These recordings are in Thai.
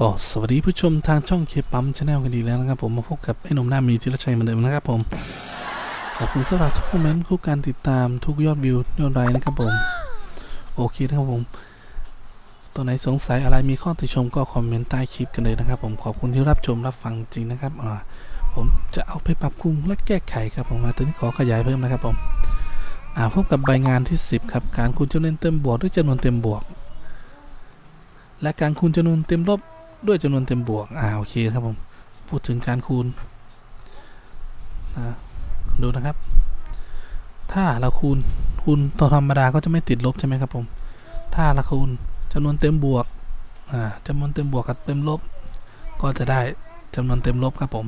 ก็สวัสดีผู้ชมทางช่องเคปั๊มชาแนลกันดีแล้วนะครับผมมาพบกับไอ้หนุ่มหน้ามีจิรชัยเหมือนเดิมนะครับผมขอบคุณสำหรับทุกคอมเมนต์ทุกการติดตามทุกยอดวิวยอดไลค์นะครับผมโอเคนะครับผมตัวไหนสงสัยอะไรมีข้อติชมก็คอมเมนต์ใต้คลิปกันเลยนะครับ ผมขอบคุณที่รับชมรับฟังจริงนะครับอ่าผมจะเอาไปปรับปรุงและแก้ไขครับผมมาตอนนี้ขอขยายเพิ่มนะครับผมอ่าพบกับใบงานที่ 10 ครับ การคูณจำนวนเต็มบวกด้วยจำนวนเต็มบวก และการคูณจำนวนเต็มลบ ด้วยจำนวนเต็มบวก อ่า โอเคครับผม พูดถึงการคูณนะดูนะครับ ถ้าเราคูณคูณตัวธรรมดาก็จะไม่ติดลบใช่ไหมครับผม ถ้าเราคูณจำนวนเต็มบวก อ่าจำนวนเต็มบวกกับเต็มลบ ก็จะได้จำนวนเต็มลบครับผม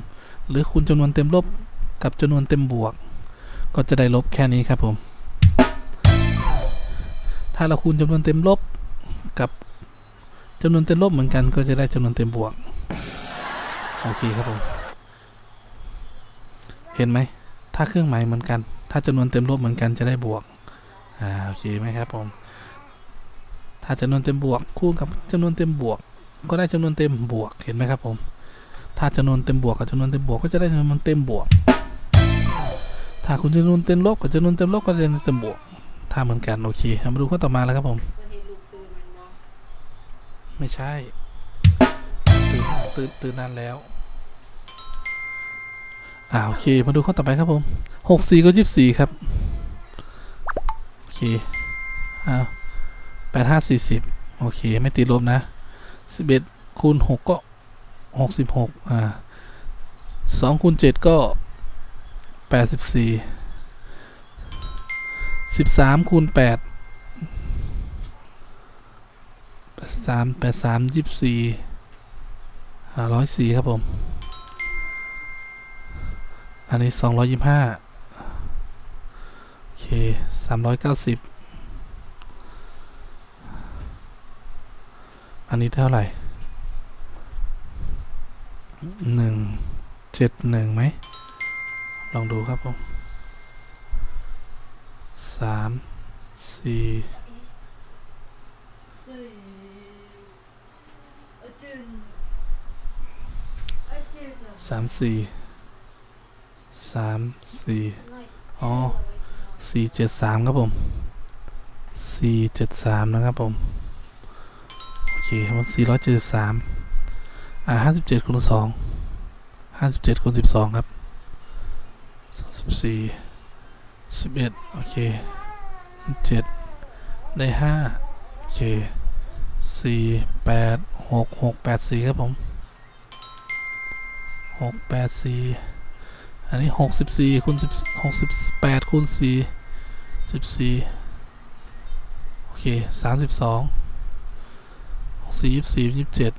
หรือคูณจำนวนเต็มลบกับจำนวนเต็มบวก ก็จะได้ลบแค่นี้ครับผม ถ้าเราคูณจำนวนเต็มลบกับ จำนวนเต็มลบเหมือนกันก็จะได้จำนวนเต็มบวก โอเคครับผม เห็นไหม ถ้าเครื่องหมายเหมือนกัน ถ้าจำนวนเต็มลบเหมือนกันจะได้บวก อ่า โอเคไหมครับผม ถ้าจำนวนเต็มบวกคูณกับจำนวนเต็มบวก ก็ได้จำนวนเต็มบวก เห็นไหมครับผม ถ้าจำนวนเต็มบวกกับจำนวนเต็มบวกก็จะได้จำนวนเต็มบวก ถ้าคุณจำนวนเต็มลบกับจำนวนเต็มลบก็จะได้จำนวนเต็มบวก ถ้าเหมือนกัน โอเค มาดูข้อต่อมาแล้วครับผม ไม่ใช่ตื่นตื่น ตื่นนานแล้ว อ่าโอเค มาดูข้อต่อไปครับผมหกสี่ก็ยี่สี่ครับ โอเคอ่าแปดห้าสี่สิบโอเค ไม่ติดลบนะสิบเอ็ดคูณหกก็หกสิบหกอ่าสองคูณเจ็ดก็แปดสิบสี่สิบสามคูณแปด สามแปดสามยี่สี่ห้าร้อยสี่ครับผม อันนี้สองร้อยยี่ห้าโอเคสามร้อยเก้าสิบอันนี้เท่าไหร่หนึ่งเจ็ดหนึ่งไหม ลองดูครับผมสามสี่ สามสี่สามสี่อ๋อสี่เจ็ดสามครับผมสี่เจ็ดสามนะครับผม โอเคมันสี่ร้อยเจ็ดสิบสามอ่าห้าสิบเจ็ดคูณสองห้าสิบเจ็ดคูณสิบสองครับสองสิบสี่สิบเอ็ดโอเคเจ็ดได้ห้าโอเคสี่แปดหกหกแปดสี่ครับผม หกแปดสี่อันนี้หกสิบสี่คูณสิบหกสิบแปดคูณสี่สิบสี่โอเคสามสิบสองสี่ยี่สิบสี่ยี่สิบเจ็ด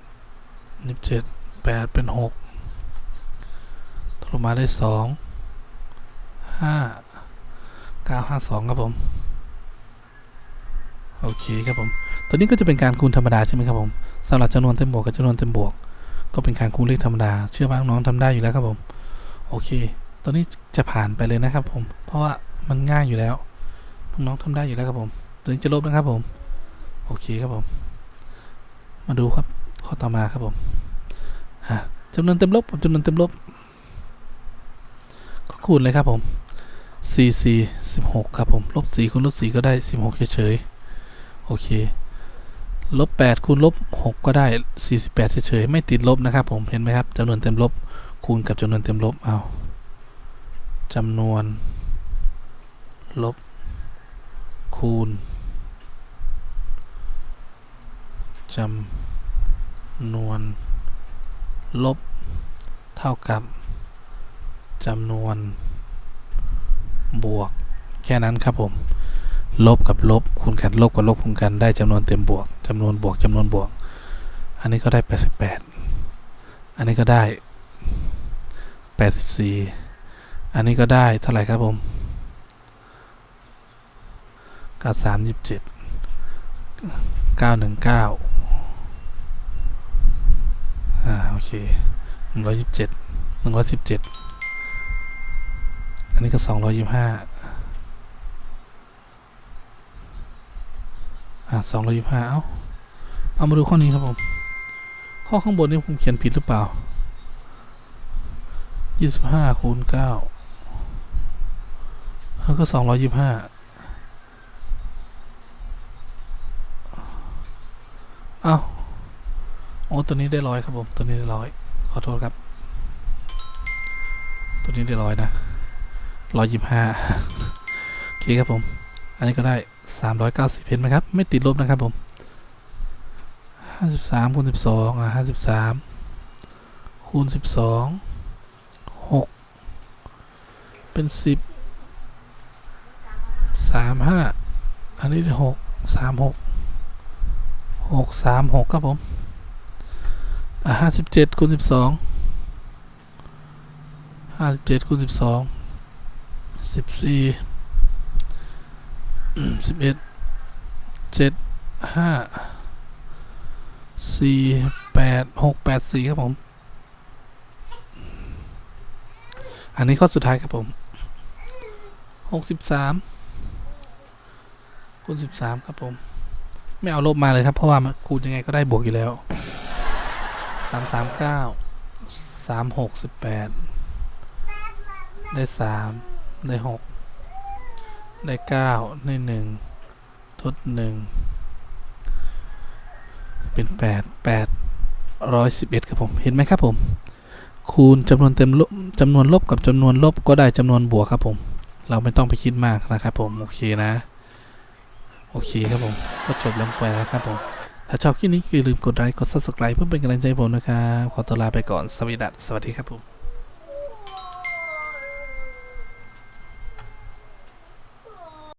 ยี่สิบเจ็ดแปดเป็นหกลงมาได้สองห้าเก้าห้าสองครับผม โอเคครับผม ตัวนี้ก็จะเป็นการคูณธรรมดาใช่ไหมครับผมสำหรับจำนวนเต็มบวกกับจำนวนเต็มบวก ก็เป็นการคูณเลขธรรมดา เชื่อว่าน้องๆทำได้อยู่แล้วครับผม โอเค ตอนนี้จะผ่านไปเลยนะครับผม เพราะว่ามันง่ายอยู่แล้ว น้องๆทำได้อยู่แล้วครับผมตอนนี้จะลบนะครับผม โอเคครับผม มาดูครับ ข้อต่อมาครับผมอะจำนวนเต็มลบกับจำนวนเต็มลบ ก็คูณเลยครับผม4 4 16 ครับผม ลบ4คูณลบ4ก็ได้ 16 เฉยๆ โอเค ลบ8คูณลบ6ก็ได้ 48 เฉยๆ ไม่ติดลบนะครับผม เห็นไหมครับจำนวนเต็มลบ คูณกับจำนวนเต็มลบ เอาจำนวน ลบ คูณจำนวน ลบ เท่ากับจำนวน บวก แค่นั้นครับผม ลบกับลบคูณกันลบกับลบคูณกันได้จำนวนเต็มบวกจำนวนบวกจำนวนบวก อันนี้ก็ได้ 88 อันนี้ก็ได้ 84 อันนี้ก็ได้เท่าไหร่ครับผมก็3 27 919อ่าโอเค127 117 อันนี้ก็ 225 อ่าสองร้อยยี่ห้าเอาเอามาดูข้อนี้ครับผม ข้อข้างบนนี่ผมเขียนผิดหรือเปล่ายี่สิบห้าคูณเก้าแล้วก็สองร้อยยี่สิบห้าเอาโอ้ตัวนี้ได้ร้อยครับผม ตัวนี้ได้ร้อยขอโทษครับ ตัวนี้ได้ร้อยนะร้อยยี่สิบห้าโอเคครับผม อันนี้ก็ได้ สามร้อยเก้าสิบเห็นไหมครับ ไม่ติดลบนะครับผมห้าสิบสามคูณสิบสองอะห้าสิบสามคูณสิบสองหกเป็นสิบสามห้าอันนี้ได้หกสามหกหกสามหกครับผมอะห้าสิบเจ็ดคูณสิบสองห้าสิบเจ็ดคูณสิบ สิบเอ็ดเจ็ดห้าสี่แปดหกแปดสี่ครับผม อันนี้ข้อสุดท้ายครับผมหกสิบสามคูณสิบสามครับผม ไม่เอาลบมาเลยครับ เพราะว่าคูณยังไงก็ได้บวกอยู่แล้วสามสามเก้าสามหกสิบแปดได้สามได้หก ได้เก้าได้หนึ่งทดหนึ่งเป็นแปดแปดร้อยสิบเอ็ดครับผมเห็นไหมครับผม คูณจำนวนเต็มลบจำนวนลบกับจำนวนลบก็ได้จำนวนบวกครับผม เราไม่ต้องไปคิดมากนะครับผม โอเคนะ โอเคครับผม ก็จบลงไปแล้วครับผม ถ้าชอบคลิปนี้อย่าลืมกดไลค์กด subscribe เพื่อเป็นกำลังใจผมนะครับ ขอตัวลาไปก่อนสวัสดีสวัสดีครับผม